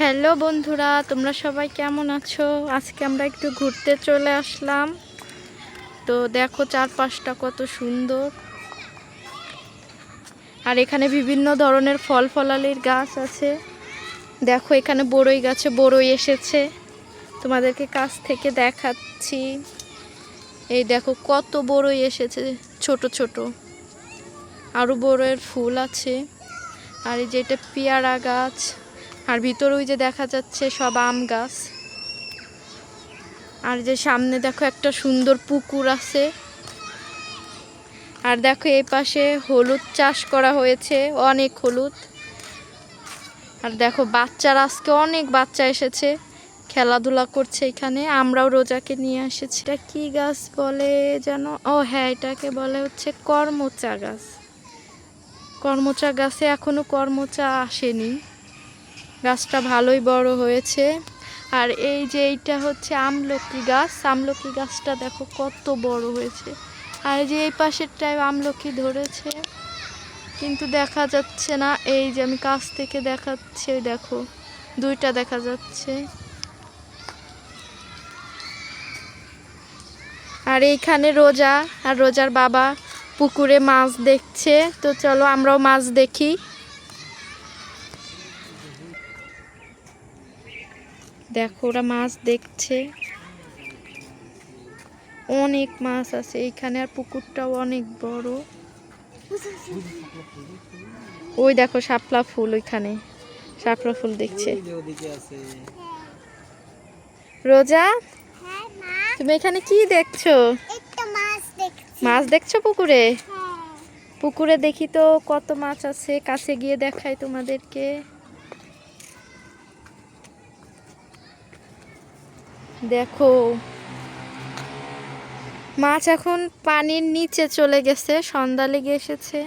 Hello বন্ধুরা, তোমরা সবাই কেমন আছো? আজকে আমরা একটু ঘুরতে চলে আসলাম। তো দেখো চারপাশটা কত সুন্দর। আর এখানে বিভিন্ন ধরনের ফল ফলালির গাছ আছে। দেখো এখানে বড়ই গাছে বড়ই এসেছে। তোমাদেরকে কাছ থেকে দেখাচ্ছি। এই দেখো কত বড়ই এসেছে, ছোট ছোট। আরও বড়ের ফুল আছে। আর এই যে এটা পেয়ারা গাছ। আর ভিতরে ওই যে দেখা যাচ্ছে সব আম গাছ। আর যে সামনে দেখো একটা সুন্দর পুকুর আছে। আর দেখো এই পাশে হলুদ চাষ করা হয়েছে, অনেক হলুদ। আর দেখো বাচ্চারা আজকে অনেক বাচ্চা এসেছে, খেলাধুলা করছে এখানে, আমরাও রোজাকে নিয়ে এসেছি। এটা কি গাছ বলে যেন? ও হ্যাঁ এটাকে বলে হচ্ছে কর্মচা গাছ। কর্মচা গাছে এখনও কর্মচা আসেনি। গাছটা ভালোই বড় হয়েছে। আর এই যে এইটা হচ্ছে আমলকি গাছ। আমলকি গাছটা দেখো কত বড় হয়েছে। আর যে এই পাশেরটায় আমলকি ধরেছে। কিন্তু দেখা যাচ্ছে না। এই যে আমি কাছ থেকে দেখাচ্ছি দেখো, দুইটা দেখা যাচ্ছে। আর এইখানে রোজা, আর রোজার বাবা পুকুরে মাছ দেখছে। তো চলো আমরাও মাছ দেখি। দেখো ওরা মাছ দেখছে। অনেক মাছ আছে এইখানে আর পুকুরটাও অনেক বড়। ওই দেখো শাপলা ফুল ওইখানে। শাপলা ফুল দেখছে। রোজা তুমি এখানে কি দেখছ? মাছ দেখছ পুকুরে? হ্যাঁ। পুকুরে দেখি তো কত মাছ আছে কাছে গিয়ে দেখাই তোমাদেরকে। দেখো। মাছ এখন পানির নিচে চলে গেছে সন্ধ্যা লেগে এসেছে।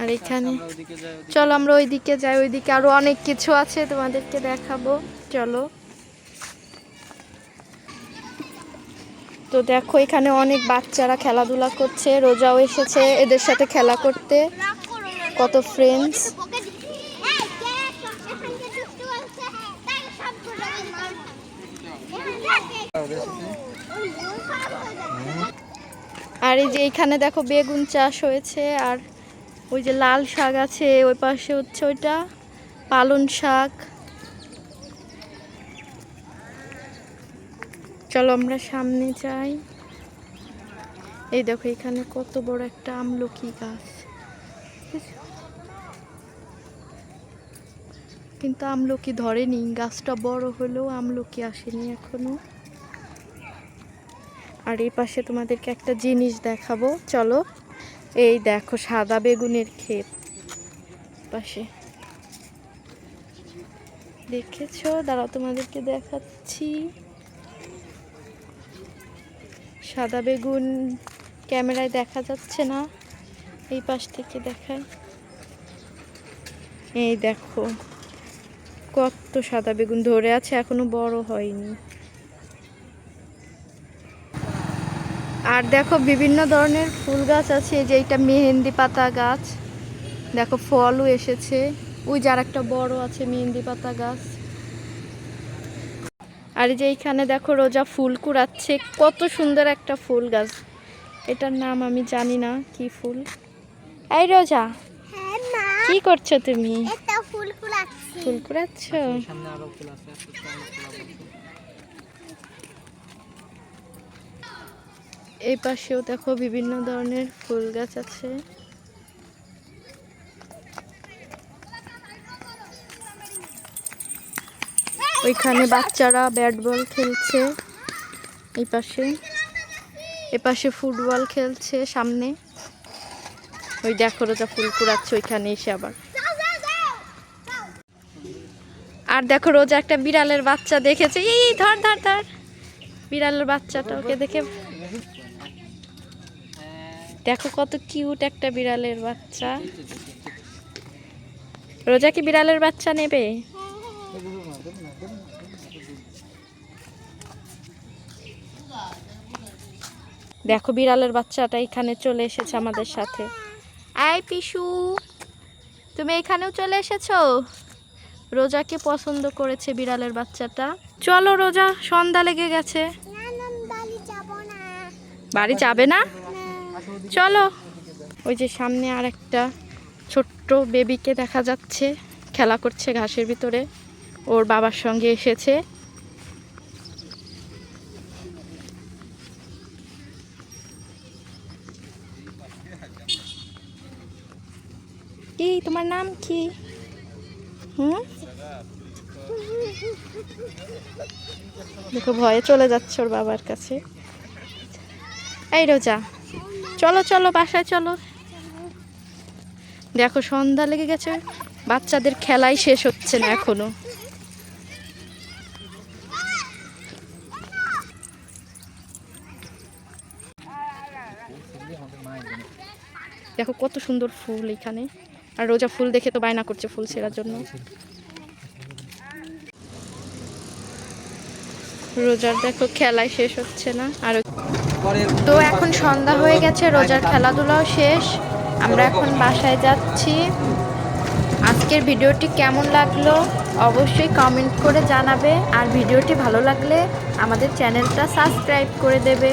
আর এখানে যাই ওদিকে চলো আমরা ওইদিকে যাই ওইদিকে আরও অনেক কিছু আছে তোমাদেরকে দেখাবো। চলো। তো দেখো এখানে অনেক বাচ্চারা খেলাধুলা করছে রোজাও এসেছে এদের সাথে খেলা করতে। কত ফ্রেন্ডস ওকে এই কে সবচেয়ে খানকে দুষ্টু বলছে তাই সব করে মার ওদের সাথে ওই মন খারাপ হয়ে যাবে আর এই যে এখানে দেখো বেগুন চাষ হয়েছে, আর ওই যে লাল শাক আছে, ওই পাশে হচ্ছে ওইটা পালন শাক। চলো আমরা সামনে যাই। এই দেখো এখানে কত বড় একটা আমলকি গাছ। কিন্তু আমলকি ধরেনি, গাছটা বড় হলেও আমলকি আসেনি এখনও। আর এই পাশে তোমাদেরকে একটা জিনিস দেখাবো। চলো, এই দেখো সাদা বেগুনের ক্ষেত। পাশে। দেখেছ? দাঁড়াও, তোমাদেরকে দেখাচ্ছি। সাদা বেগুন ক্যামেরায় দেখা যাচ্ছে না। এই পাশ থেকে দেখায় এই দেখো, কত সাদা বেগুন ধরে আছে, এখনও বড় হয়নি। আর দেখো বিভিন্ন ধরনের ফুল গাছ আছে এই যে এইটা মেহেন্দি পাতা গাছ। দেখো ফলও এসেছে। ওই যার একটা বড় আছে মেহেন্দি পাতা গাছ। আর যে এইখানে দেখো রোজা ফুল কুড়াচ্ছে কত সুন্দর একটা ফুল গাছ। এটার নাম আমি জানি না কি ফুল? এই রোজা হ্যাঁ কি করছ তুমি? ফুল কুড়াচ্ছ সামনে আরও ফুল আছে একটু সামনে ফুল আছে। এই পাশেও দেখো বিভিন্ন ধরনের ফুল গাছ আছে। ওইখানে বাচ্চারা ব্যাট বল খেলছে এই পাশে। এ পাশে ফুটবল খেলছে সামনে। ওই দেখো রোজা ফুল কুড়াচ্ছে ওইখানে এসে আবার। আর দেখো রোজা একটা বিড়ালের বাচ্চা দেখেছে। এই, ধর ধর ধর। বিড়ালের বাচ্চাটা ওকে দেখে দেখো কত কিউট একটা বিড়ালের বাচ্চা। রোজা কি বিড়ালের বাচ্চা নেবে? দেখো বিড়ালের বাচ্চাটা এখানে চলে এসেছে আমাদের সাথে। আয় পিসু তুমি এখানেও চলে এসেছ? রোজাকে পছন্দ করেছে বিড়ালের বাচ্চাটা। চলো রোজা সন্ধ্যা লেগে গেছে। বাড়ি যাবে না? চলো। ওই যে সামনে আর একটা ছোট্ট বেবিকে দেখা যাচ্ছে, খেলা করছে ঘাসের ভিতরে। ওর বাবার সঙ্গে এসেছে। কি, তোমার নাম কি? হুম? দেখো, ভয়ে চলে যাচ্ছে ওর বাবার কাছে। এই রোজা চলো চলো, বাসায় চলো। দেখো, সন্ধ্যা লেগে গেছে। বাচ্চাদের খেলাই শেষ হচ্ছে না এখনও। দেখো, কত সুন্দর ফুল এখানে। আর রোজা ফুল দেখে তো বায়না করছে ফুল ছেঁড়ার জন্য। রোজার দেখো, খেলাই শেষ হচ্ছে না। আর তো এখন সন্ধ্যা হয়ে গেছে রোজার খেলাধুলাও শেষ। আমরা এখন বাসায় যাচ্ছি। আজকের ভিডিওটি কেমন লাগল অবশ্যই কমেন্ট করে জানাবে। আর ভিডিওটি ভালো লাগলে আমাদের চ্যানেলটা সাবস্ক্রাইব করে দেবে।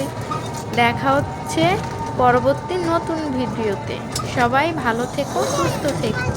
দেখা হচ্ছে পরবর্তী নতুন ভিডিওতে। সবাই ভালো থেকো সুস্থ থেকো।